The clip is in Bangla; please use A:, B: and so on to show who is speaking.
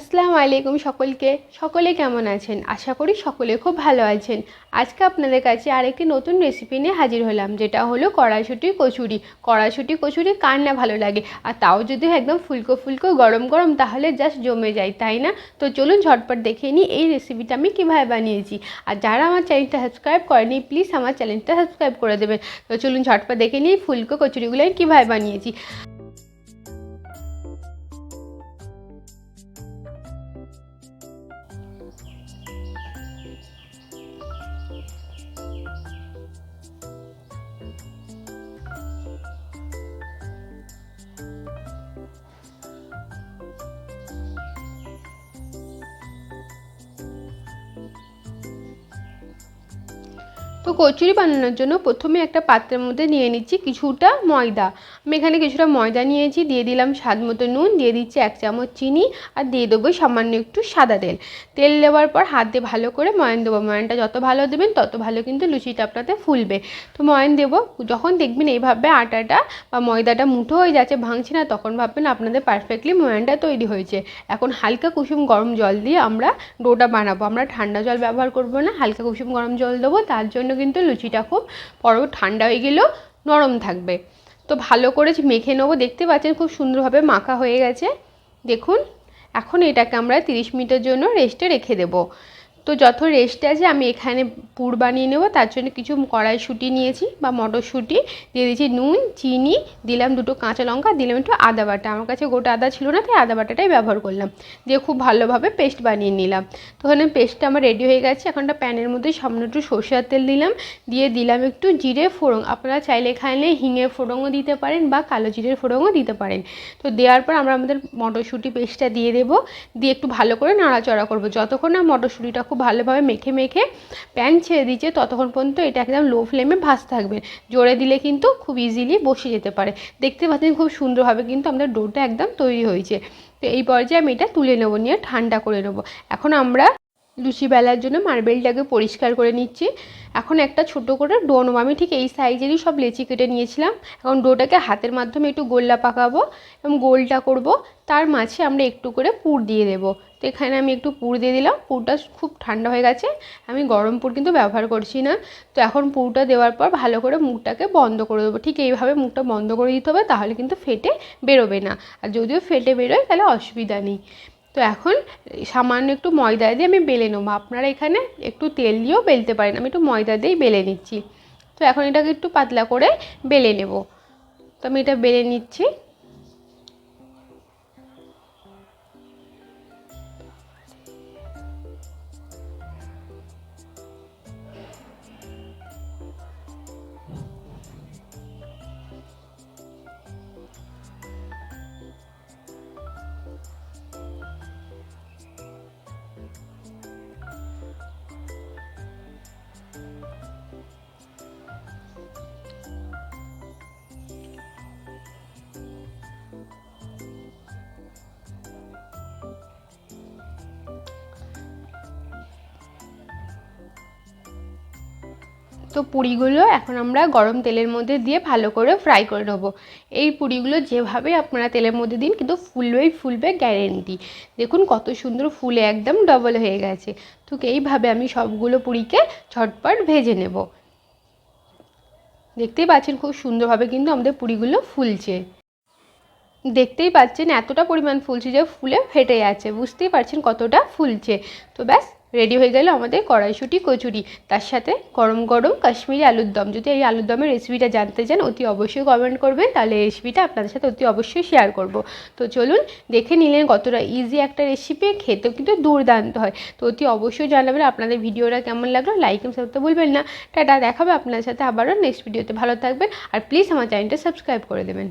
A: আসসালামু আলাইকুম সকলকে। সকলে কেমন আছেন? আশা করি সকলে খুব ভালো আছেন। আজকে আপনাদের কাছে আরেকটি নতুন রেসিপি নিয়ে হাজির হলাম, যেটা হলো কড়াইশুঁটি কচুরি। কড়াইশুঁটি কচুরি কার না ভালো লাগে? আর তাও যদি একদম ফুলকো ফুলকো গরম গরম, তাহলে জাস্ট জমে যায়, তাই না? তো চলুন ঝটপট দেখে নিই এই রেসিপিটা আমি কীভাবে বানিয়েছি। আর যারা আমার চ্যানেলটা সাবস্ক্রাইব করেনি প্লিজ আমার চ্যানেলটা সাবস্ক্রাইব করে দেবেন। তো চলুন ঝটপট দেখে নিই ফুলকো কচুরিগুলো আমি কীভাবে বানিয়েছি। তো কচুরি বানানোর জন্য প্রথমে একটা পাত্রের মধ্যে নিয়ে নিচ্ছি কিছুটা ময়দা। আমি এখানে কিছুটা ময়দা নিয়েছি, দিয়ে দিলাম স্বাদ মতো নুন, দিয়ে দিচ্ছি এক চামচ চিনি আর দিয়ে দেবো সামান্য একটু সাদা তেল। তেল দেওয়ার পর হাত দিয়ে ভালো করে ময়ান দেবো। ময়ানটা যত ভালো দেবেন তত ভালো কিন্তু লুচিটা আপনাদের ফুলবে। তো ময়ান দেবো। যখন দেখবেন এইভাবে আটাটা বা ময়দাটা মুঠো হয়ে যাচ্ছে, ভাঙছে না, তখন ভাববেন আপনাদের পারফেক্টলি ময়ানটা তৈরি হয়েছে। এখন হালকা কুসুম গরম জল দিয়ে আমরা ডোটা বানাবো। আমরা ঠান্ডা জল ব্যবহার করব না, হালকা কুসুম গরম জল দেবো। তার জন্য কিন্তু লুচিটা খুব পরও ঠান্ডা হয়ে গেলেও নরম থাকবে। তো ভালো করে মেখে নেব, দেখতে পাচ্ছেন খুব সুন্দরভাবে মাখা হয়ে গেছে। দেখুন, এখন এটাকে আমরা তিরিশ মিনিটের জন্য রেস্টে রেখে দেবো। তো যত রেস্ট আছে, আমি এখানে পুর বানিয়ে নেব। তার জন্য কিছু কড়াইশুঁটি নিয়েছি বা মটরশুঁটি। দিয়ে দিয়েছি নুন, চিনি, দিলাম দুটো কাঁচা লঙ্কা, দিলাম একটু আদা বাটা। আমার কাছে গোটা আদা ছিল না, তাই আদা বাটাটাই ব্যবহার করলাম। দিয়ে খুব ভালোভাবে পেস্ট বানিয়ে নিলাম। তো ওখানে পেস্টটা আমার রেডি হয়ে গেছে। এখন একটা প্যানের মধ্যে সামনে একটু সর্ষের তেল দিলাম। দিয়ে দিলাম একটু জিরে ফোড়ন। আপনারা চাইলে এখানে হিঙের ফোড়নও দিতে পারেন বা কালো জিরের ফোড়নও দিতে পারেন। তো দেওয়ার পর আমরা আমাদের মটরশুঁটি পেস্টটা দিয়ে দেবো। দিয়ে একটু ভালো করে নাড়াচড়া করব। যতক্ষণ না মটরশুঁটিটা খুব ভালোভাবে মেখে মেখে প্যান ছেড়ে দিচ্ছে ততক্ষণ পর্যন্ত এটা একদম লো ফ্লেমে ভাজতে থাকবে। জোরে দিলে কিন্তু খুব ইজিলি বসে যেতে পারে। দেখতে পাচ্ছেন খুব সুন্দরভাবে কিন্তু আমাদের ডোটা একদম তৈরি হয়েছে। তো এই পর্যায়ে আমি এটা তুলে নেব, নিয়ে ঠান্ডা করে নেব। এখন আমরা লুচি বেলার জন্য মার্বেলটাকে পরিষ্কার করে নিচ্ছি। এখন একটা ছোটো করে ডো নেব। আমি ঠিক এই সাইজেরই সব লেচি কেটে নিয়েছিলাম। এখন ডোটাকে হাতের মাধ্যমে একটু গোল্লা পাকাবো এবং গোলটা করব। তার মাঝে আমরা একটু করে পুর দিয়ে দেবো। তো এখানে আমি একটু পুর দিয়ে দিলাম। পুরটা খুব ঠান্ডা হয়ে গেছে। আমি গরম পুর কিন্তু ব্যবহার করছি না। তো এখন পুরটা দেওয়ার পর ভালো করে মুখটাকে বন্ধ করে দেবো। ঠিক এইভাবে মুখটা বন্ধ করে দিতে হবে, তাহলে কিন্তু ফেটে বেরোবে না। আর যদিও ফেটে বেরোয়, তাহলে অসুবিধা নেই। তো এখন সামান্য একটু ময়দা দিয়ে আমি বেলে নেব। আপনারা এখানে একটু তেল দিয়েও বেলতে পারেন। আমি একটু ময়দা দিয়েই বেলে নিচ্ছি। তো এখন এটাকে একটু পাতলা করে বেলে নেব। তো আমি এটা বেলে নিচ্ছি। তো পুরিগুলো এখন আমরা গরম তেলের মধ্যে দিয়ে ভালো করে ফ্রাই করে নেব। এই পুরিগুলো যেভাবে আপনারা তেলের মধ্যে দিন, কিন্তু ফুলবেই ফুলবে গ্যারেন্টি দেখুন কত সুন্দর ফুলে একদম ডবল হয়ে গেছে। তো এইভাবে আমি সবগুলো পুরিকে ঝটপট ভেজে নেব। দেখতেই পাচ্ছেন খুব সুন্দরভাবে কিন্তু আমাদের পুরিগুলো ফুলছে। দেখতেই পাচ্ছেন এতটা পরিমাণ ফুলছে যে ফুলে ফেটে যাচ্ছে, বুঝতেই পারছেন কতটা ফুলছে। তো ব্যাস রেডি হয়ে গেল আমাদের কড়াইশুঁটি, কচুরি। তার সাথে গরম গরম কাশ্মীরি আলুর দম। যদি এই আলুর দমের রেসিপিটা জানতে চান, অতি অবশ্যই কমেন্ট করবেন। তাহলে রেসিপিটা আপনাদের সাথে অতি অবশ্যই শেয়ার করব। তো চলুন দেখে নিলেন কতটা ইজি একটা রেসিপি খেতেও কিন্তু দুর্দান্ত হয়। তো অতি অবশ্যই জানাবেন আপনাদের ভিডিওটা কেমন লাগল। লাইক এবং সাবস্ক্রাইব বলবেন না। টাটা, দেখাবে আপনাদের সাথে আবারও নেক্সট ভিডিওতে ভালো থাকবেন। আর প্লিজ আমার চ্যানেলটা সাবস্ক্রাইব করে দেবেন।